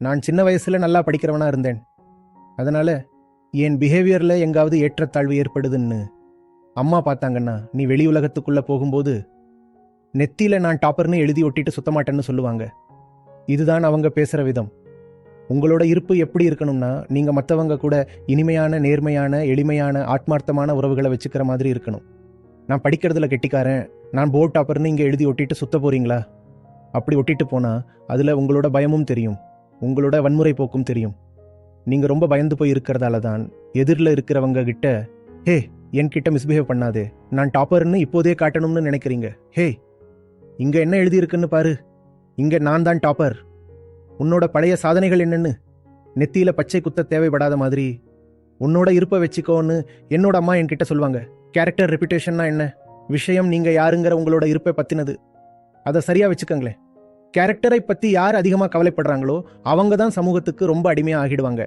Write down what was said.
நான் சின்ன வயசுல நல்லா படிக்கிறவனா இருந்தேன். அதனால என் பிஹேவியர்ல எங்காவது ஏற்றத்தாழ்வு ஏற்படுதுன்னு அம்மா பார்த்தாங்கன்னா நீ வெளி உலகத்துக்குள்ள போகும்போது நெத்தியில நான் டாப்பர்னு எழுதி ஒட்டிட்டு சுத்தமாட்டேன்னு சொல்லுவாங்க. இதுதான் அவங்க பேசுற விதம். உங்களோட இருப்பு எப்படி இருக்கணும்னா நீங்க மற்றவங்க கூட இனிமையான நேர்மையான எளிமையான ஆத்மார்த்தமான உறவுகளை வச்சுக்கிற மாதிரி இருக்கணும். நான் படிக்கிறதுல கெட்டிக்காரன் நான் போர்ட் டாப்பர்னு இங்கே எழுதி ஒட்டிட்டு சுத்த போறீங்களா? அப்படி ஒட்டிட்டு போனா அதுல உங்களோட பயமும் தெரியும். உங்களோட வன்முறை போக்கும் தெரியும். நீங்க ரொம்ப பயந்து போய் இருக்கிறதால தான் எதிரில் இருக்கிறவங்க கிட்ட ஹே என்கிட்ட மிஸ்பிஹேவ் பண்ணாதே. நான் டாப்பர்னு இப்போதே காட்டணும்னு நினைக்கிறீங்க. ஹே இங்க என்ன எழுதியிருக்குன்னு பாரு. இங்க நான் தான் டாப்பர். உன்னோட பழைய சாதனைகள் என்னன்னு? நெத்தியில பச்சை குத்த தேவைப்படாத மாதிரி. உன்னோட இருப்பை வச்சுக்கோன்னு என்னோட அம்மா என்கிட்ட சொல்லுவாங்க கேரக்டர் ரெப்புடேஷன்னா என்ன? விஷயம் நீங்க யாருங்கிற உங்களோட இருப்பை பத்தினது. அதை சரியா வச்சுக்கோங்களேன். கேரக்டரை பற்றி யார் அதிகமாக கவலைப்படுறாங்களோ அவங்க தான் சமூகத்துக்கு ரொம்ப அடிமையாக ஆகிடுவாங்க